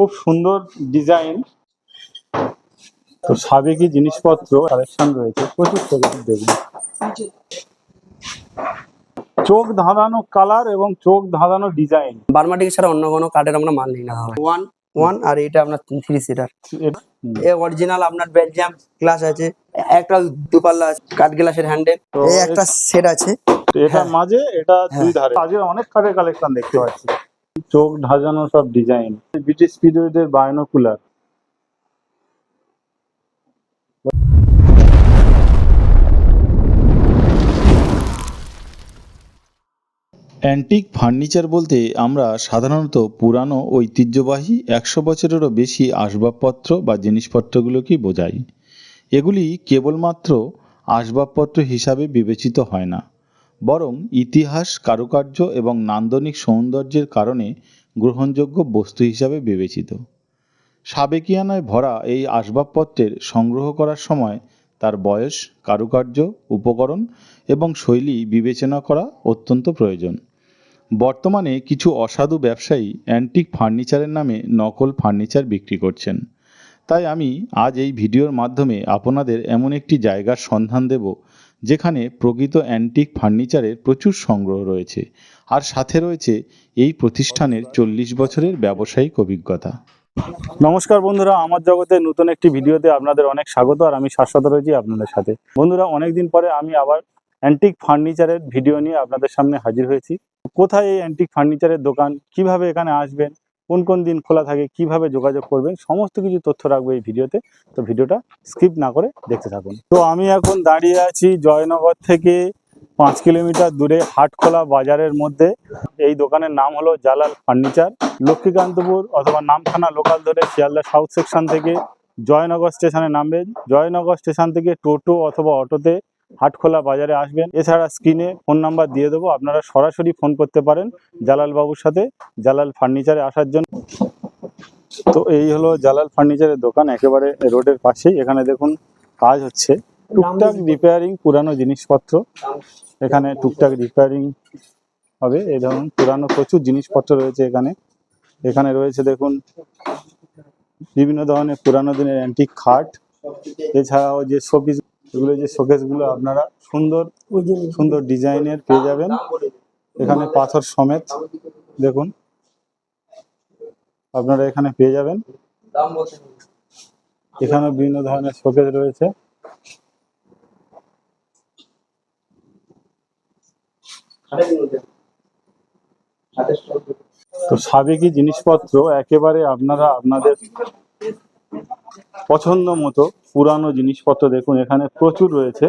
খুব সুন্দর ডিজাইন। তো সাবেকি জিনিসপত্র কালেকশন রয়েছে প্রচুর প্রচুর দেখুন চোখ ধাঁধানো কালার এবং চোখ ধাঁধানো ডিজাইন বার্মাটিক ছাড়া অন্য কোনো কাঠের আমরা মাল নিই না ওয়ান ওয়ান আর এটা আপনার থ্রি সিটার এ অরিজিনাল আপনার বেলজিয়াম গ্লাস আছে একটা দুপাল্লা আছে কাঠ গ্লাসের হ্যান্ডেল এই এ- একটা সেট আছে। এটা হ্যাঁ। মাঝে এটা দুই হ্যাঁ। ধারে। মাঝে অনেক কাঠের কালেকশন দেখতে পাচ্ছি। চোখ ধাঁধানো সব ডিজাইন ব্রিটিশ পিরিয়ডের বায়োনোকুলার অ্যান্টিক ফার্নিচার বলতে আমরা সাধারণত পুরানো, ঐতিহ্যবাহী, একশো বছরেরও বেশি আসবাবপত্র বা জিনিসপত্রগুলোকেই বোঝাই। এগুলি কেবলমাত্র আসবাবপত্র হিসাবে বিবেচিত হয় না। বরং ইতিহাস, কারুকার্য এবং নান্দনিক সৌন্দর্যের কারণে গ্রহণযোগ্য বস্তু হিসাবে বিবেচিত। সাবেকিয়ানায় ভরা এই আসবাবপত্রের সংগ্রহ করার সময় তার বয়স, কারুকার্য, উপকরণ এবং শৈলী বিবেচনা করা অত্যন্ত প্রয়োজন। বর্তমানে কিছু অসাধু ব্যবসায়ী অ্যান্টিক ফার্নিচারের নামে নকল ফার্নিচার বিক্রি করছেন। তাই আমি আজ এই ভিডিওর মাধ্যমে আপনাদের এমন একটি জায়গার সন্ধান দেব যেখানে প্রকৃত অ্যান্টিক ফার্নিচারের প্রচুর সংগ্রহ রয়েছে। আর সাথে রয়েছে এই প্রতিষ্ঠানের চল্লিশ বছরের ব্যবসায়িক অভিজ্ঞতা। নমস্কার বন্ধুরা, আমার জগতে নতুন একটি ভিডিওতে আপনাদের অনেক স্বাগত আর আমি শাশ্বত রয়েছি আপনাদের সাথে। বন্ধুরা, অনেকদিন পরে আমি আবার অ্যান্টিক ফার্নিচারের ভিডিও নিয়ে আপনাদের সামনে হাজির হয়েছি। কোথায় এই অ্যান্টিক ফার্নিচারের দোকান? কীভাবে এখানে আসবেন? কোন কোন দিন খোলা থাকে, কীভাবে যোগাযোগ করবেন, সমস্ত কিছু তথ্য রাখব এই ভিডিওতে। তো ভিডিওটা স্কিপ না করে দেখতে থাকুন। তো আমি এখন দাঁড়িয়ে আছি জয়নগর থেকে পাঁচ কিলোমিটার দূরে হাটখোলা বাজারের মধ্যে। এই দোকানের নাম হলো জালাল ফার্নিচার। লক্ষ্মীকান্তপুর অথবা নামখানা লোকাল ধরে শিয়ালদা সাউথ সেকশন থেকে জয়নগর স্টেশনে নামবেন। জয়নগর স্টেশন থেকে টোটো অথবা অটোতে হাটখোলা বাজারে আসবেন। এছাড়া স্ক্রিনে ফোন নাম্বার দিয়ে দেবো। আপনারা সরাসরি ফোন করতে পারেন জালাল বাবুর সাথে, জালাল ফার্নিচারে আসার জন্য। তো এই হলো জালাল ফার্নিচারের দোকান, একেবারে রোডের পাশেই। এখানে দেখুন কাজ হচ্ছে। টুকটাক রিপেয়ারিং পুরানো জিনিসপত্র। এখানে টুকটাক রিপেয়ারিং হবে। এই ধরুন পুরানো প্রচুর জিনিসপত্র রয়েছে এখানে। এখানে রয়েছে দেখুন বিভিন্ন ধরনের পুরানো দিনের অ্যান্টিক খাট। এছাড়াও যে শোপিস এগুলো যে শোকেসগুলো আপনারা সুন্দর সুন্দর ডিজাইনের পেয়ে যাবেন। এখানে পাথর সমেত দেখুন। আপনারা এখানে পেয়ে যাবেন। এখানে বিভিন্ন ধরনের শোকেস রয়েছে। তো সাবেকি জিনিসপত্র একেবারে আপনারা আপনাদের পছন্দ মতো পুরানো জিনিসপত্র দেখুন এখানে প্রচুর রয়েছে।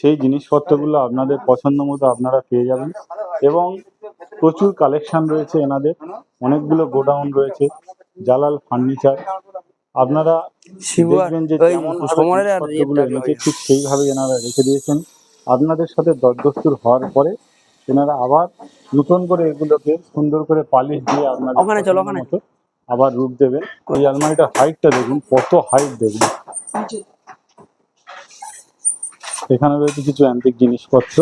সেই জিনিসপত্রগুলো আপনাদের পছন্দ মতো আপনারা পেয়ে যাবেন। এবং প্রচুর কালেকশন রয়েছে এনাদের। অনেকগুলো গোডাউন রয়েছে জালাল ফার্নিচার আপনারা দেখবেন যে এনেছে ঠিক সেইভাবে এনারা রেখে দিয়েছেন। আপনাদের সাথে দরদস্তুর হওয়ার পরে এনারা আবার নতুন করে এগুলোকে সুন্দর করে পালিশ দিয়ে আপনাদের ওখানে চলো, ওখানে। আবার রূপ দেবেন। ওই আলমারিটার হাইটটা দেখুন কত হাইট দেখুন। এখানে রয়েছে কিছু অ্যান্টিক জিনিসপত্র।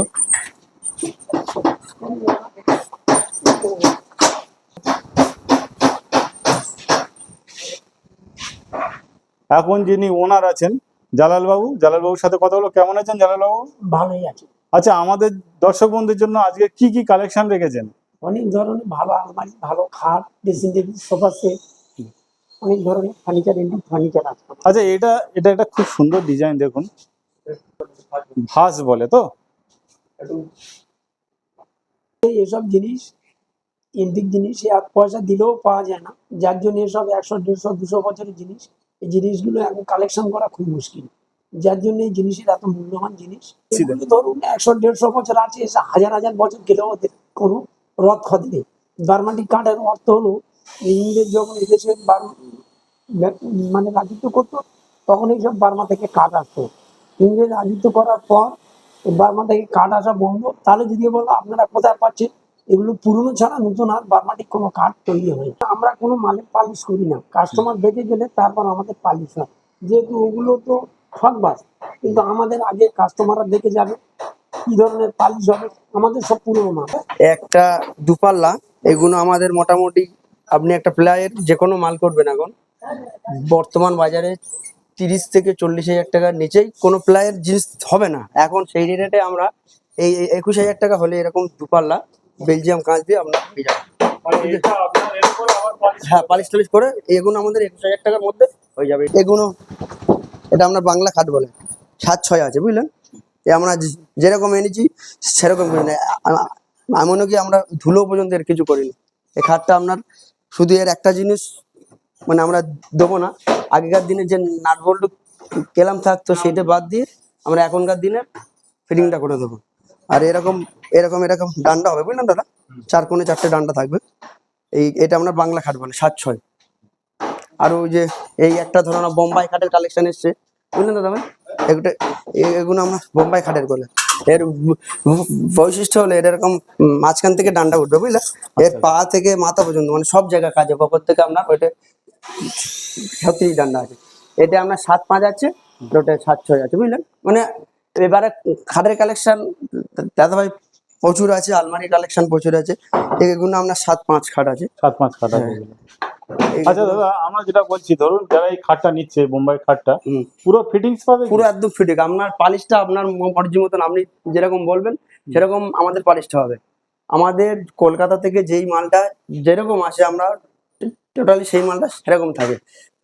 এখন যিনি ওনার আছেন জালাল বাবু জালাল বাবুর সাথে কথা হলো কেমন আছেন জালাল বাবু ভালোই আছে। আচ্ছা আমাদের দর্শক বন্ধুদের জন্য আজকে কি কি কালেকশন রেখেছেন? অনেক ধরনের ভালো আলমারি ভালো খাট ড্রেসিং টেবিল সোফা সেট অনেক ধরনের ফার্নিচার ইন্ডিক ফার্নিচার আছে। আচ্ছা এটা এটা একটা খুব সুন্দর ডিজাইন দেখুন। ভাস বলে তো? এসব জিনিস ইন্ডিক জিনিস এক পয়সা দিলেও পাওয়া যায় না। যার জন্য এসব একশো দেড়শো দুশো বছরের জিনিস এই জিনিসগুলো এখন কালেকশন করা খুব মুশকিল। যার জন্য এই জিনিসের এত মূল্যবান জিনিস ধরুন একশো দেড়শো বছর আছে এসে হাজার হাজার বছর গেলেও কোনো ক্ষতি নেই বার্মাটিক কাঠের অর্থ হলো ইংরেজ যখন এদেশে মানে রাজত্ব করতো, তখন এইসব বার্মা থেকে কাঠ আসতো। ইংরেজ রাজত্ব করার পর বার্মা থেকে কাঠ আসা বন্ধ। তাহলে যদি বলো আপনারা কোথায় পাচ্ছেন, এগুলো পুরনো ছাড়া নতুন আর বার্মাটিক কোনো কাঠ তৈরি হয়। আমরা কোনো মালের পালিশ করি না। কাস্টমার দেখে গেলে তারপর আমাদের পালিশ হয়। যেহেতু ওগুলো তো ঠকবাজ কিন্তু আমাদের আগে কাস্টমাররা দেখে যাবে। কি ধরনের পালিশ হবে আমাদের সব পুরনো মাল। একটা দুপাল্লা, এগুলো আমাদের মোটামুটি আপনি একটা প্লায়ের যে কোনো মাল করবেন এখন। বর্তমান বাজারে তিরিশ থেকে চল্লিশ হাজার টাকার নিচেই কোনো প্লায়ের জিনিস হবে না। এখন সেই রেটে আমরা এই একুশ হাজার টাকা হলে এরকম দুপাল্লা বেলজিয়াম কাঁচ দিয়ে আমরা হ্যাঁ পালিশ টালিশ করে এগুলো আমাদের একুশ হাজার টাকার মধ্যে হয়ে যাবে। এগুলো, এটা আমরা বাংলা খাট বলে। সাত, ছয় আছে, বুঝলেন? আমরা যেরকম এনেছি সেরকম করি না এমনও কি আমরা ধুলো পর্যন্ত এর কিছু করিনি। এই খাটটা আপনার শুধু এর একটা জিনিস মানে আমরা দেবো না। আগেকার দিনে যে নাট বল্টু কেলাম থাকতো সেটা বাদ দিয়ে আমরা এখনকার দিনে ফিটিংটা করে দেবো। আর এরকম এরকম এরকম ডান্ডা হবে বুঝলেন দাদা? চার কোণে চারটে ডান্ডা থাকবে। এই এটা আমরা বাংলা খাট বলে সাত ছয়। আর ওই যে এই একটা ধরো না বোম্বাই খাটের কালেকশন এসছে। বুঝলেন দাদা ভাই? এগুলো এগুলো আমরা বোম্বাই খাটের বলে এর বৈশিষ্ট্য হলো এর এরকম মাঝখান থেকে ডান্ডা উঠবে বুঝলে? এর পা থেকে মাথা পর্যন্ত মানে সব জায়গায় কাজে বকর থেকে আপনার ওইটা সত্যি ডান্ডা আছে। এটা আপনার সাত পাঁচ আছে ওটা সাত ছয় আছে বুঝলেন? মানে এবারে খাটের কালেকশন দাদা ভাই প্রচুর আছে আলমারি কালেকশন প্রচুর আছে এগুলো আপনার সাত পাঁচ খাট আছে। সাত পাঁচ খাট হ্যাঁ। আচ্ছা দাদা আমরা যেটা বলছি ধরুন যারা এই খাটটা নিচ্ছে বোম্বাই খাটটা। পুরো ফিটিংস পাবে? পুরো একদম ফিটিং আপনার পালিশটা আপনার মর্জি মতন আপনি যেরকম বলবেন সেরকম আমাদের পালিশটা হবে। আমাদের কলকাতা থেকে যেই মালটা যেরকম আসে আমরা টোটালি সেই মালটা সেরকম থাকে।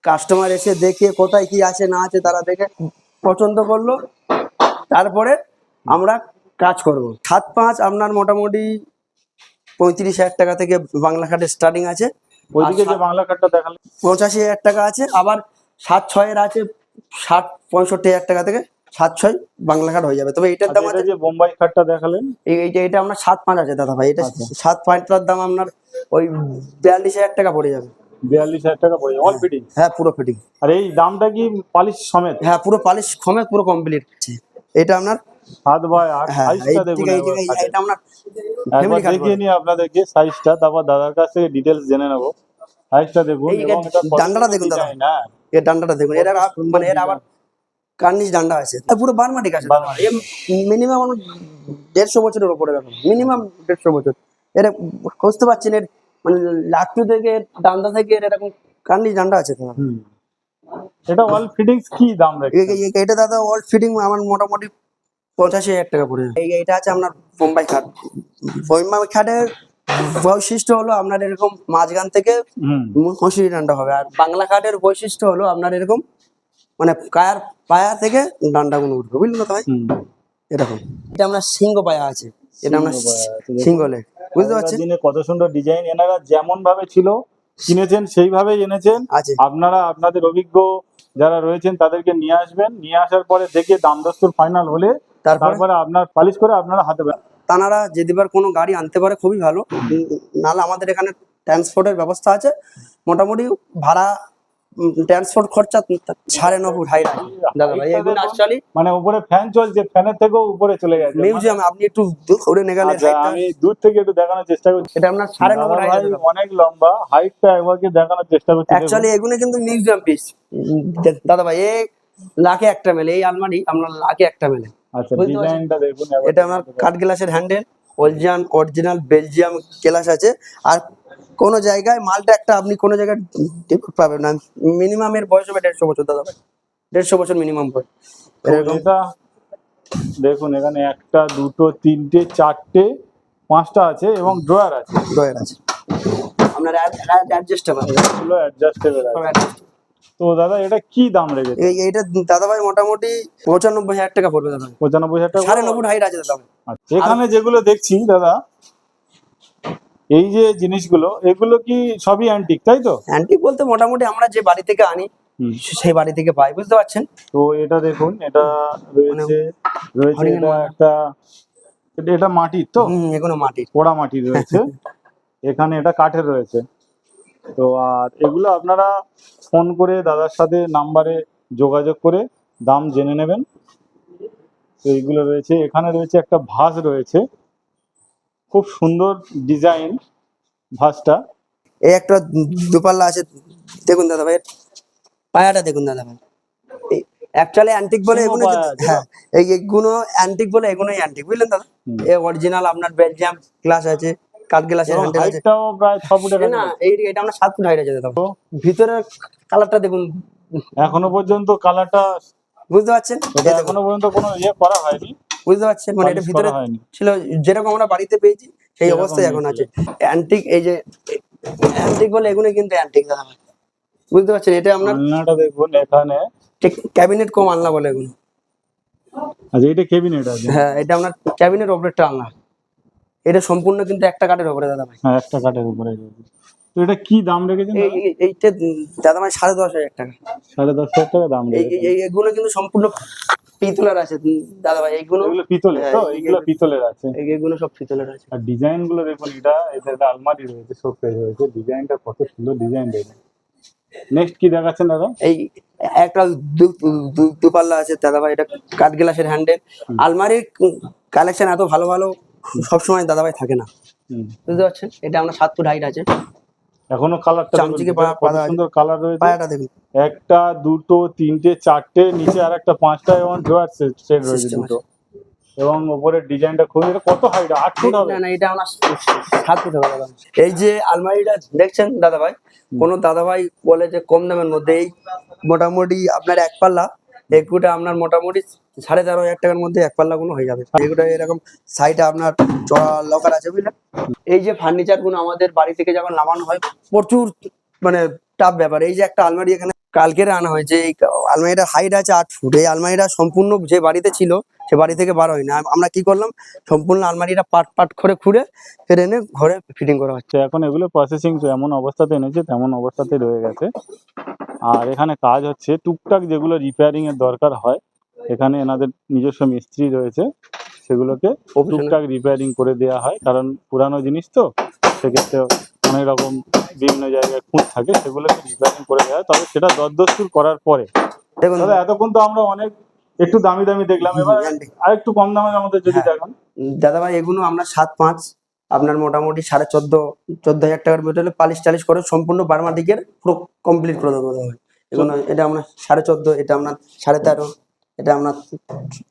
কাস্টমার এসে দেখে কোথায় কি আছে না আছে তারা দেখে পছন্দ করল তারপরে আমরা কাজ করব। সাত পাঁচ আপনার মোটামুটি পঁয়ত্রিশ হাজার টাকা থেকে বাংলা খাটে স্টার্টিং আছে। ওইদিকে যে বাংলা খাটটা দেখালেন পঁচাশি হাজার টাকা আছে আবার সাত ছয়ের আছে ষাট পঁয়ষট্টি হাজার টাকা থেকে সাত ছয় বাংলা কার্ড হয়ে যাবে। তবে এটার দাম আছে যে বোম্বাই খাটটা দেখালেন এই- এইটা এটা আপনার সাত পাঁচ আছে দাদা ভাই এটা আচ্ছা। সাত পাঁচটার দাম আপনার ওই বিয়াল্লিশ হাজার টাকা পড়ে যাবে। বিয়াল্লিশ হাজার টাকা পড়ে অল ফিটিং হ্যাঁ। পুরো ফিটিং আর এই দামটা কি পালিশ সমেত? হ্যাঁ পুরো পালিশ খমে পুরো কমপ্লিট এটা আপনার সাত বাই আট হ্যাঁ সাইজটা দেখুন একবার। জায়গায় খাটের। এটা আপনার একবার ফ্যামিলি কার্ড দেখিয়ে নিই আপনাদেরকে সাইজটা তারপর দাদার কাছ থেকে ডিটেলস জেনে নেব। সাইজটা দেখুন এই এবং এটা কত ডান্ডাটা দেখুন দাদা। হ্যাঁ। এর ডান্ডাটা দেখুন এর মানে এর আবার কার্নিশ ডান্ডা আছে। পুরো বারমাটিক আছে মিনিমাম দেড়শো বছরের উপরে দেখুন। মিনিমাম দেড়শো বছর। এর খুঁজতে পারছেন এর মানে লাট্টু থেকে ডান্ডা থেকে এর এরকম কার্নিশ ডান্ডা আছে তোমার এটা অল ফিটিংস কি দাম রেখে এটা দাদা অল ফিটিং আমার মোটামুটি পঁচাশি হাজার টাকা পড়ে যাবে। এই এইটা আছে আপনার বোম্বাই খাট। বোম্বাই খাটের বৈশিষ্ট্য হলো আপনার এরকম মাঝখান থেকে মশুরি ডান্ডা হবে। আর বাংলা কাঠের বৈশিষ্ট্য হলো আপনার এরকম মানে কায়ার পায়া থেকে ডান্ডাগুলো উঠবে বুঝলেন তো ভাই? এরকম। এটা আমরা সিংহ পায়া আছে। এটা আমরা সিংহ লেগ বুঝতে পারছেন? কত সুন্দর ডিজাইন এনারা যেমন ভাবে ছিল কিনেছেন সেইভাবেই এনেছেন। আপনারা আপনাদের অভিজ্ঞ যারা রয়েছেন তাদেরকে নিয়ে আসবেন। নিয়ে আসার পরে দেখে দাম দস্তুর ফাইনাল হলে তারপরে আপনার পালিশ করে আপনারা হাতে তানারা যদি বার কোনো গাড়ি আনতে পারে খুবই ভালো। নাহলে আমাদের এখানে ট্রান্সপোর্টের ব্যবস্থা আছে। মোটামুটি ভাড়া ট্রান্সপোর্ট খরচা সাড়ে ন ফুট হাইট দাদা ভাই এগুলো অ্যাকচুয়ালি মানে উপরে ফ্যান চলছে ফ্যানের থেকেও উপরে চলে গেছে। মিউজিয়াম আপনি একটু দূরে নিয়ে গেলে আমি দূর থেকে একটু দেখানোর চেষ্টা করছি। এটা আপনার সাড়ে ন ফুট হাইট অনেক লম্বা হাইটটা একবার কি দেখানোর চেষ্টা করছি। অ্যাকচুয়ালি এগুলো কিন্তু মিউজিয়াম পিস দাদা ভাই এই লাখে একটা মেলে এই আলমারি আপনার লাখে একটা মেলে আচ্ছা ডিজাইনটা দেখুন এটা আমার কাঠ গ্লাসের handle original original Belgium glass আছে। আর কোনো জায়গায় মালটা একটা আপনি কোনো জায়গায় পাবেন না। মিনিমাম এর বয়স হবে দেড়শো বছর দাদা ভাই। দেড়শো বছর মিনিমাম বয়স। এরকম। দেখুন এখানে একটা দুটো তিনটে চারটে পাঁচটা আছে এবং ড্রয়ার আছে। ড্রয়ার আছে। আপনার অ্যাডজাস্টেবল এগুলো অ্যাডজাস্টেবল আছে। তো দাদা এটা কি দাম রেখেছে? এই এইটা দাদা ভাই মোটামুটি পঁচানব্বই হাজার টাকা পড়বে দাদা। পঁচানব্বই হাজার টাকা? সাড়ে নব্বই হাইট আছে দাদা। আচ্ছা, এখানে যেগুলো দেখছি দাদা এই যে জিনিসগুলো এগুলো কি সবই অ্যান্টিক তাই তো? অ্যান্টিক বলতে মোটামুটি আমরা যে বাড়ি থেকে আনি সেই বাড়ি থেকে পাই বুঝতে পারছেন? তো এটা দেখুন এটা রয়েছে রয়েছে এটা একটা এটা- এটা মাটির তো? এগুলো মাটির। পোড়া মাটি রয়েছে। এখানে এটা কাঠের রয়েছে। তো আর এগুলো আপনারা ফোন করে দাদার সাথে নাম্বারে যোগাযোগ করে দাম জেনে নেবেন। তো এইগুলো রয়েছে। এখানে রয়েছে একটা ভাস রয়েছে। খুব সুন্দর ডিজাইন ভাসটা এই একটা দুপাল্লা আছে। দেখুন দাদা ভাই পায়াটা দেখুন দাদা ভাই। অ্যাকচুয়ালি অ্যান্টিক বলে এগুলো হ্যাঁ এই এগুলো অ্যান্টিক বলে এগুলোই অ্যান্টিক বুঝলেন দাদা? এ অরিজিনাল আপনার বেলজিয়াম ক্লাস আছে। হ্যান্ডেল আছে। হাইটটাও প্রায় ছ ফুটের না এই এটা আমরা সাত ফুট হাইট আছে দাদা ভিতরের কালারটা দেখুন। এখনও পর্যন্ত কালারটা বুঝতে পারছেন? এটা এখনও পর্যন্ত কোনো ইয়ে করা হয়নি। বুঝতে পারছেন? মানে এটা ভিতরে ছিল যেরকম আমরা বাড়িতে পেয়েছি সেই অবস্থায় এখন আছে। অ্যান্টিক এই যে অ্যান্টিক বলে এগুলো কিন্তু অ্যান্টিক দাদা বুঝতে পারছেন? এটা আপনার আলনাটা দেখুন এখানে। ক্যাবিনেট কম আলনা বলে এগুলো। আচ্ছা এটা কেবিনেট আছে। হ্যাঁ এটা আপনার ক্যাবিনেট ওপরেরটা আলনা। এটা সম্পূর্ণ কিন্তু একটা কাঠের উপরে দাদা ভাই হ্যাঁ একটা কাঠের উপরে। তো এটা কি দাম রেখেছেন এই এই- এইটা দাদা ভাই সাড়ে দশ হাজার টাকা। সাড়ে দশ হাজার টাকা দাম এগুলো কিন্তু সম্পূর্ণ পিতলের আছে দাদা ভাই এইগুলো এগুলো পিতলের তো? এগুলো পিতলের আছে। এই- এগুলো সব পিতলের আছে। আর ডিজাইনগুলো দেখুন এটা এটা একটা আলমারি রয়েছে শোকেস রয়েছে। ডিজাইনটা কত সুন্দর ডিজাইন রয়েছে নেক্সট কি দেখাচ্ছেন দাদা? এই একটা দুপাল্লা আছে দাদা ভাই এটা কাঠ গ্লাসের হ্যান্ডেল আলমারির কালেকশন এত ভালো ভালো। সবসময় দাদা ভাই থাকে না। বুঝতে পারছেন? এটা আমরা সাত ফুট হাইট আছে। এখনও কালারটা চামচিকে কত সুন্দর কালার রয়েছে। পায়াটা দেখুন। একটা দুটো তিনটে চারটে নিচে আর একটা পাঁচটা এবং সেট রয়েছে দুটো। এবং উপরের ডিজাইনটা খুবই কত হাইট আট ফুট হবে। না না এটা আমরা সাত ফুট হবে দাদা। এই যে আলমারিটা দেখছেন দাদা ভাই কোন দাদা ভাই বলে যে কম দামের মধ্যে এই মোটামুটি আপনার এক পাল্লা এগুটা আপনার মোটামুটি সাড়ে তেরো হাজার টাকার মধ্যে এক পাল্লা গুলো হয়ে যাবে। এগুলো এরকম সাইডে আপনার লকার আছে বুঝলেন? এই যে ফার্নিচারগুলো আমাদের বাড়ি থেকে যখন নামানো হয় প্রচুর মানে টাফ ব্যাপার। এই যে একটা আলমারি এখানে কালকের আনা হয়েছে এই আলমারিটার হাইট আছে আট ফুট এই আলমারিটা সম্পূর্ণ যে বাড়িতে ছিল সে বাড়ি থেকে বার হয়নি। আম- আমরা কি করলাম সম্পূর্ণ আলমারিটা পাট পাট করে খুঁড়ে ফের এনে ঘরে ফিটিং করা হচ্ছে। এখন এগুলো প্রসেসিং এমন অবস্থাতে এনেছে তেমন অবস্থাতে রয়ে গেছে। আর এখানে কাজ হচ্ছে টুকটাক যেগুলো রিপেয়ারিং এর দরকার হয় এখানে এনাদের নিজস্ব মিস্ত্রি রয়েছে সেগুলোকে। টুকটাক রিপেয়ারিং করে দেওয়া হয়। কারণ পুরানো জিনিস তো সেক্ষেত্রে অনেক রকম বিভিন্ন জায়গায় খুঁত থাকে সেগুলোকে রিপেয়ারিং করে দেওয়া হয়। তবে সেটা দরদস্তুর করার পরে। দেখুন তবে এতক্ষণ তো আমরা অনেক একটু দামি দামি দেখলাম। এবার। আর একটু কম দামের আমাদের যদি হ্যাঁ। দেখান। দাদা ভাই এগুলো আমরা সাত পাঁচ আপনার মোটামুটি সাড়ে চোদ্দ চোদ্দ হাজার টাকার ভিতরে পালিশ টালিশ করে সম্পূর্ণ বার্মা দিকের পুরো কমপ্লিট করে দেবো দাদা ভাই এগুলো এটা আমরা সাড়ে চোদ্দ এটা আপনার সাড়ে তেরো এটা আপনার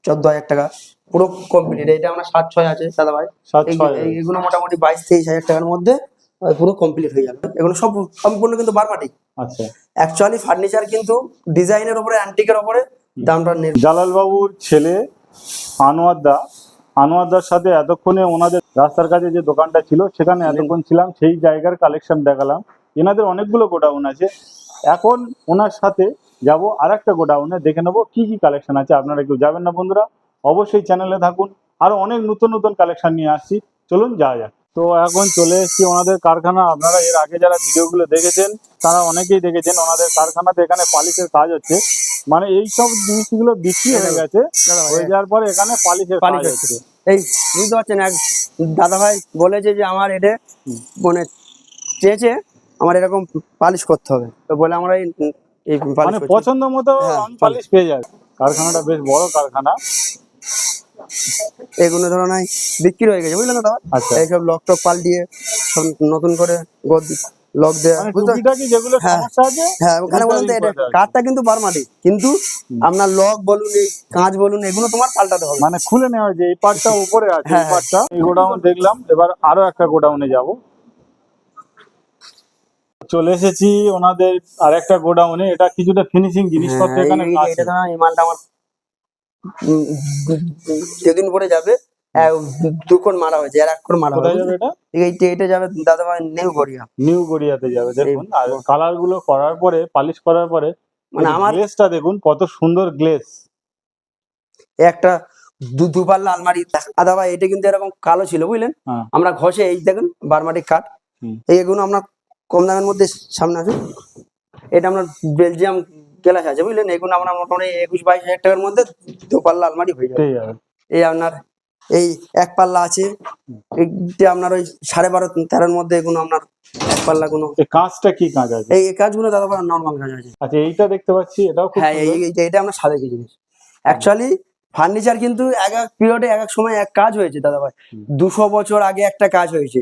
চোদ্দ হাজার টাকা পুরো কমপ্লিট এটা আমরা সাত ছয় আছে দাদা ভাই এগুলো মোটামুটি বাইশ তেইশ হাজার টাকার মধ্যে পুরো কমপ্লিট হয়ে যাবে। এগুলো সব সম্পূর্ণ কিন্তু বারমাটি আচ্ছা। অ্যাকচুয়ালি ফার্নিচার কিন্তু ডিজাইনের উপরে অ্যান্টিকের উপরে দামটা জালাল বাবুর ছেলে আনোয়ার দা আনোয়ার দার সাথে এতক্ষণে ওনাদের রাস্তার কাছে যে দোকানটা ছিল সেখানে এতক্ষণ ছিলাম সেই জায়গার কালেকশন দেখালাম। এনাদের অনেকগুলো গোডাউন আছে। এখন ওনার সাথে যাব আর একটা গোডাউনে দেখে নেব কি কি কালেকশন আছে। আপনারা কেউ যাবেন না বন্ধুরা অবশ্যই চ্যানেলে থাকুন। আরও অনেক নতুন নতুন কালেকশন নিয়ে আসছি। চলুন যাওয়া যাক। তো এখন চলে এসেছি ওনাদের কারখানা। আপনারা এর আগে যারা ভিডিওগুলো দেখেছেন তারা অনেকেই দেখেছেন ওনাদের কারখানাতে এখানে পালিশের কাজ হচ্ছে। মানে এই সব জিনিসগুলো বিক্রি হয়ে গেছে। হয়ে যাওয়ার পরে এখানে পালিশের পালিশ হচ্ছে। এই বুঝতে পারছেন এক দাদা ভাই বলেছে যে আমার এটা মানে চেয়েছে আমার এরকম পালিশ করতে হবে। তো বলে আমরা এই মানে পছন্দ মতো হ্যাঁ, পালিশ পেয়ে যায় কারখানাটা বেশ বড় কারখানা। এগুলো ধরো নাই বিক্রি হয়ে গেছে বুঝলেন দাদা আচ্ছা। এইসব লক টক পাল্টিয়ে সব নতুন করে লক দেওয়া মানে হ্যাঁ। সমস্যা আছে হ্যাঁ ওখানে বলুন তো এটা কাঠটা কিন্তু বারমাটি কিন্তু আপনার লক বলুন এই কাঁচ বলুন এগুলো তোমার পাল্টাতে হবে। মানে খুলে নেওয়া হয়েছে এই পার্টটা উপরে আছে হ্যাঁ, এই পার্টটা এই গোডাউন দেখলাম এবার আরও একটা গোডাউনে যাব। চলে এসেছি ওনাদের আর একটা গোডাউনে এটা কিছুটা ফিনিশিং জিনিসপত্র হ্যাঁ, এখানে আছে। এটা আমার যেদিন পরে যাবে এক- দু কোণ মারা হয়েছে আর এক কোণ মারা এটা? এইটা এটা যাবে দাদা ভাই নিউ গড়িয়া। নিউ গড়িয়াতে যাবে দেখুন আর কালারগুলো করার পরে পালিশ করার পরে মানে আমার গ্লেসটা দেখুন কত সুন্দর গ্লেস একটা দুপাল্লা আলমারি দাদা ভাই এটা কিন্তু এরকম কালো ছিল বুঝলেন? হ্যাঁ। আমরা ঘষে এই দেখুন বারমাটি কাঠ। এইগুলো আমরা কম দামের মধ্যে সামনে আছে এটা আপনার বেলজিয়াম গ্লাস আছে বুঝলেন? এগুলো আমরা মোটামুটি একুশ বাইশ হাজার টাকার মধ্যে দুপাল্লা আলমারি হয়ে যাবে। এই আপনার এই এক পাল্লা আছে। আপনার ওই সাড়ে বারো তেরোর মধ্যে এগুলো আপনার এক পাল্লা কোনো কাঁচটা কি কাঁচ আছে? এই কাজগুলো দাদা ভাই নর্মাল কাজ আছে। আচ্ছা এইটা দেখতে পাচ্ছি এটাও হ্যাঁ এই এটা আমরা সাদা কি জিনিস। অ্যাকচুয়ালি ফার্নিচার কিন্তু এক এক পিরিয়ডে এক এক সময় এক কাজ হয়েছে দাদা ভাই। দুশো বছর আগে একটা কাজ হয়েছে।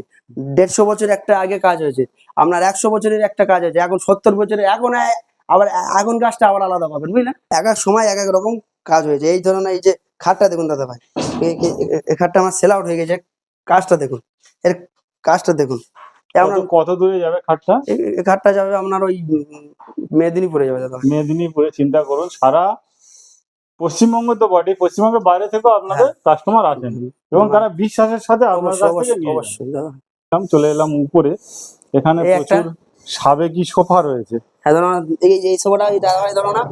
দেড়শো বছর একটা আগে কাজ হয়েছে। আপনার একশো বছরের একটা কাজ হয়েছে। এখন সত্তর বছরের এখন আবার এখন কাজটা আবার আলাদা পাবেন বুঝলেন? এক এক সময় এক এক রকম কাজ হয়েছে। এই ধরনের এই যে খাটটা দেখুন দাদা ভাই। এই- খাটটা আমার সেল আউট হয়ে গেছে। কাজটা দেখুন। এর কাজটা দেখুন। কত- দূরে যাবে খাটটা? এই- এই যাবে আপনার ওই মেদিনীপুরে যাবে দাদা মেদিনীপুরে চিন্তা করুন সারা পশ্চিমবঙ্গ তো বটে। পশ্চিমবঙ্গের বাইরে থেকেও আপনাদের কাস্টমার আছেন এবং তারা বিশ্বাসের সাথে আপনার কাছ হ্যাঁ। অবশ্যই থেকে নিয়ে অবশ্যই চলে এলাম উপরে। এখানে এই প্রচুর সাবেকি সোফা রয়েছে। হ্যাঁ ধরো এই এই সোফাটা এই দাদাভাই ধরো না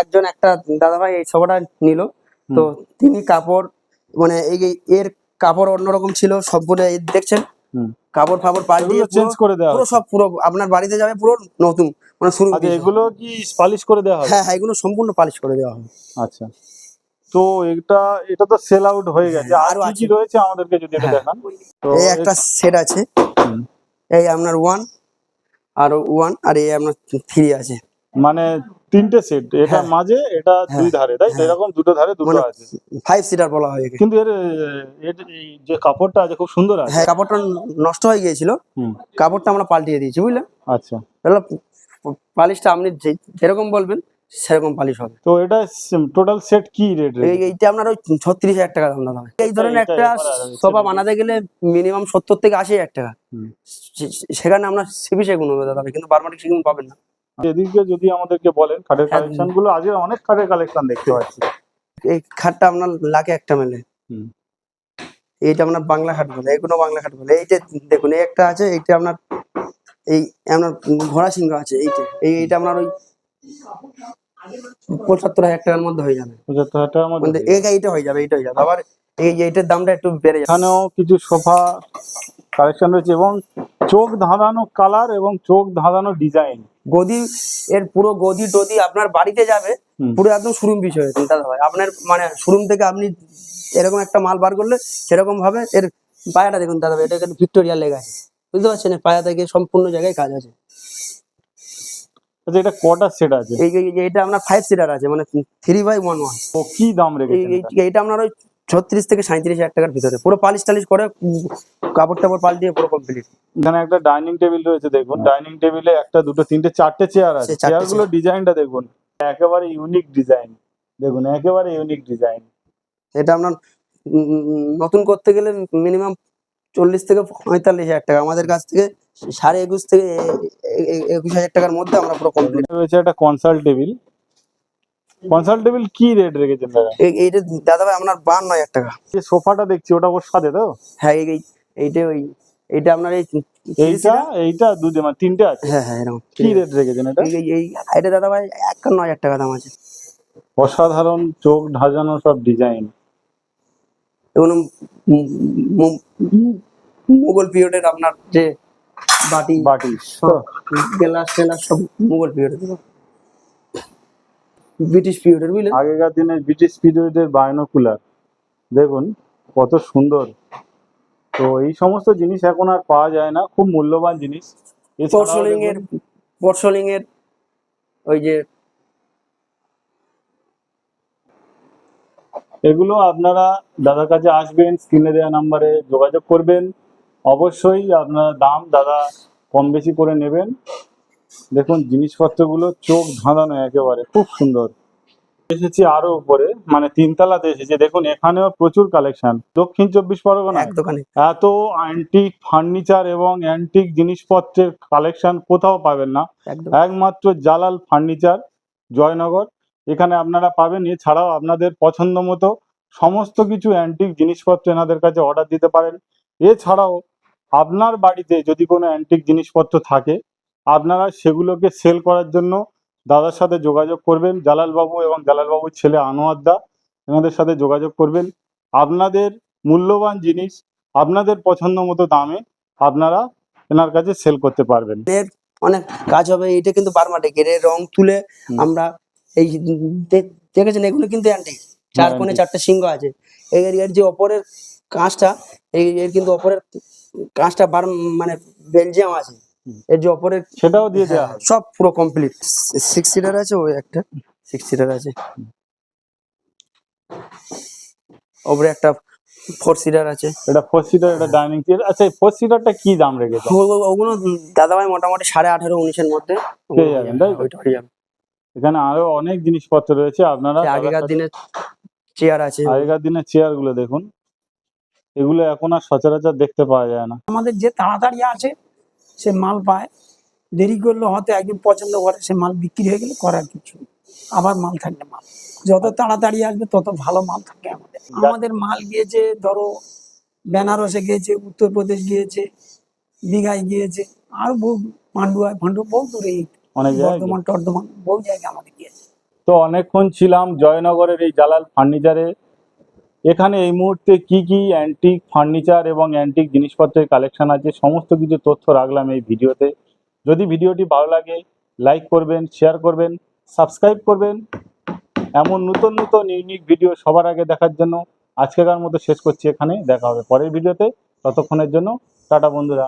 একজন একটা দাদাভাই এই সোফাটা নিল। তো তিনি কাপড় মানে এই এর কাপড় অন্যরকম ছিল সবগুলো দেখছেন? কাপড় ফাপড় পাল্টিয়ে চেঞ্জ করে দেওয়া পুরো সব পুরো আপনার বাড়িতে যাবে পুরো নতুন মানে শুরু আচ্ছা এগুলো কি পালিশ করে দেওয়া হবে? হ্যাঁ হ্যাঁ এগুলো সম্পূর্ণ পালিশ করে দেওয়া হবে। আচ্ছা। তো এটা এটা তো সেল আউট হয়ে গেছে। আর আরও কি কি রয়েছে আমাদেরকে যদি এটা হ্যাঁ। দেখান? তো এই একটা সেট আছে। এই আপনার ওয়ান আর ওয়ান আর এই আপনার থ্রি আছে। মানে তিনটে সেট এটা হ্যাঁ। মাঝে এটা দুই হ্যাঁ। ধারে তাই হ্যাঁ। এরকম দুটো ধারে দুটো মানে আছে। ফাইভ সিটার বলা হয় কিন্তু এর যে কাপড়টা আছে খুব সুন্দর আছে। হ্যাঁ কাপড়টা নষ্ট হয়ে গিয়েছিল। হুম। কাপড়টা আমরা পাল্টিয়ে দিয়েছি বুঝলেন? আচ্ছা। তাহলে পালিশটা আপনি যেরকম বলবেন সেরকম পালিশ হবে। তো এটা টোটাল সেট কি রেট এই এইটা আপনার ওই ছত্রিশ হাজার টাকা দাম দাদা এই ধরনের একটা সোফা বানাতে গেলে মিনিমাম সত্তর থেকে আশি হাজার টাকা। সেখানে আপনার সিবি সেগুন হবে দাদা কিন্তু বারমাটিক সেগুন পাবেন না। এদিকে যদি আমাদেরকে বলেন খাটের হ্যাঁ। কালেকশনগুলো আজকে অনেক খাটের কালেকশন দেখতে পাচ্ছি। এই খাটটা আপনার লাখে একটা মেলে। হুম। এইটা আপনার বাংলা খাট বলে এগুলো বাংলা খাট বলে। এইটা দেখুন এই একটা আছে এইটা আপনার এই আপনার ঘোড়া সিংহ আছে এইটা। এই এইটা আপনার ওই পঁচাত্তর হাজার টাকার মধ্যে হয়ে যাবে। পঁচাত্তর হাজার টাকার মধ্যে মানে এই এইটা হয়ে যাবে এইটা হয়ে যাবে। আবার এই এইটার দামটা একটু বেড়ে যাবে এখানেও কিছু সোফা কালেকশন রয়েছে এবং চোখ ধাঁধানো কালার এবং চোখ ধাঁধানো ডিজাইন। গদি এর পুরো গদি টদি আপনার বাড়িতে যাবে পুরো একদম শোরুম বিষয় দাদা ভাই আপনার মানে শোরুম থেকে আপনি এরকম একটা মাল বার করলে সেরকম ভাবে এর পায়াটা দেখুন দাদা ভাই এটা ভিক্টোরিয়া লেখা আছে। বুঝতে পারছেন? পায়া থেকে সম্পূর্ণ জায়গায় কাজ আছে। আচ্ছা এটা কটা সেট আছে? এটা আপনার ফাইভ সিটার আছে মানে থ্রি বাই ওয়ান ওয়ান ও কি দাম এটা? আপনার ওই ছত্রিশ থেকে সাঁত্রিশ হাজার টাকার ভিতরে। পুরো পালিশ টালিশ করে কাপড় টাপড় পাল্টিয়ে পুরো কমপ্লিট এখানে একটা ডাইনিং টেবিল রয়েছে দেখুন। ডাইনিং টেবিলে একটা দুটো তিনটে চারটে চেয়ার আছে। ডিজাইনটা দেখুন। একেবারে ইউনিক ডিজাইন দেখুন একেবারে ইউনিক ডিজাইন এটা আপনার নতুন করতে গেলে মিনিমাম চল্লিশ থেকে পঁয়তাল্লিশ হাজার টাকা। আমাদের কাছ থেকে সাড়ে একুশ থেকে একুশ হাজার টাকার মধ্যে আমরা পুরো কমপ্লিট রয়েছে একটা কনসাল্ট টেবিল কনসাল্ট টেবিল কি রেট রেখেছেন দাদা? এইটা দাদা ভাই আপনার বান্ন হাজার টাকা। যে সোফাটা দেখছি ওটা ওর সাথে তো? হ্যাঁ এই এই- এইটা ওই এইটা আপনার এই এইটা এইটা দুধে মানে তিনটে আছে? হ্যাঁ হ্যাঁ এরকম। কি রেট রেখেছেন এটা? এই- এই- এটা দাদা ভাই একান্ন হাজার টাকা দাম আছে। অসাধারণ চোখ ঢাজানো সব ডিজাইন এগুলো মু- মু- মু- মুঘল পিরিয়ডের আপনার যে বাটি। বাটি গ্লাস টেলাস সব মুঘল পিরিয়ডের ব্রিটিশ পিরিয়ডের বুঝলেন? আগেকার দিনে ব্রিটিশ পিরিয়ডের বায়োনোকুলার দেখুন কত সুন্দর। তো এই সমস্ত জিনিস এখন আর পাওয়া যায় না খুব মূল্যবান জিনিস। পোর্সলিং এর দেখুন, এর ওই যে এগুলো আপনারা দাদার কাছে আসবেন স্ক্রিনে দেওয়া নাম্বারে যোগাযোগ করবেন। অবশ্যই আপনারা দাম দাদা কম বেশি করে নেবেন। দেখুন জিনিসপত্রগুলো চোখ ধাঁধানো একেবারে খুব সুন্দর। এসেছি আরও উপরে মানে তিনতলাতে এসেছি। দেখুন এখানেও প্রচুর কালেকশন দক্ষিণ চব্বিশ পরগনা। দোকানে। এত অ্যান্টিক ফার্নিচার এবং অ্যান্টিক জিনিসপত্রের কালেকশন কোথাও পাবেন না। একমাত্র জালাল ফার্নিচার জয়নগর। এখানে আপনারা পাবেন। এছাড়াও আপনাদের পছন্দ মতো সমস্ত কিছু অ্যান্টিক জিনিসপত্র এনাদের কাছে অর্ডার দিতে পারেন। এছাড়াও আপনার বাড়িতে যদি কোনো অ্যান্টিক জিনিসপত্র থাকে আপনারা সেগুলোকে সেল করার জন্য দাদার সাথে যোগাযোগ করবেন জালালবাবু এবং জালালবাবুর ছেলে আনোয়ার দা এনাদের সাথে যোগাযোগ করবেন। আপনাদের মূল্যবান জিনিস আপনাদের পছন্দ মতো দামে আপনারা এনার কাছে সেল করতে পারবেন। এর অনেক কাজ হবে এটা কিন্তু বারমাটিক এর রং তুলে আমরা এই দেখেছেন এগুলো কিন্তু অ্যান্টিক চার কোণে চারটে সিংহ আছে। এর এর যে অপরের কাঁচটা এর কিন্তু অপরের কাঁচটা বার মানে বেলজিয়াম আছে। এর যে অপরের সেটাও দিয়ে দেওয়া হ্যাঁ, সব পুরো কমপ্লিট সিক্স সিটার আছে ওই একটা সিক্স সিটার আছে। ওপরে একটা ফোর সিটার আছে। এটা ফোর সিটার এটা ডাইনিং চেয়ার আচ্ছা ফোর সিটারটা কি দাম রেখেছে? ওগুলো দাদাভাই মোটামুটি সাড়ে আঠারো উনিশের মধ্যে পেয়ে যাবেন, তাই? ওইটা হয়ে যাবে। এখানে আরও অনেক জিনিসপত্র রয়েছে আপনারা আগেকার দিনের চেয়ার আছে। আগেকার দিনের চেয়ারগুলো দেখুন। এগুলো এখন আর সচরাচর দেখতে পাওয়া যায় না। আমাদের যে তাড়াতাড়ি আছে সে মাল পায়। দেরি করলে হয়তো একদিন পছন্দ করে সে মাল বিক্রি হয়ে গেলে করার কিছু। আবার মাল থাকলে মাল। যত তাড়াতাড়ি আসবে তত ভালো মাল থাকে আমাদের। আমাদের মাল গিয়েছে ধরো বেনারসে গিয়েছে উত্তরপ্রদেশ গিয়েছে দীঘায় গিয়েছে আর বহু পান্ডুয়ায় পান্ডু বহু দূরে অনেক বর্ধমান টর্ধমান বহু জায়গায় আমাদের গিয়েছে। তো অনেকক্ষণ ছিলাম জয়নগরের এই জালাল ফার্নিচারে। এখানে এই মুহূর্তে কি কি অ্যান্টিক ফার্নিচার এবং অ্যান্টিক জিনিসপত্রের কালেকশন আছে, সমস্ত কিছু তথ্য রাখলাম এই ভিডিওতে। যদি ভিডিওটি ভালো লাগে লাইক করবেন শেয়ার করবেন সাবস্ক্রাইব করবেন। এমন নতুন নতুন ইউনিক ভিডিও সবার আগে দেখার জন্য আজকেকার মতো শেষ করছি এখানে, দেখা হবে পরের ভিডিওতে। ততক্ষণের জন্য টাটা বন্ধুরা।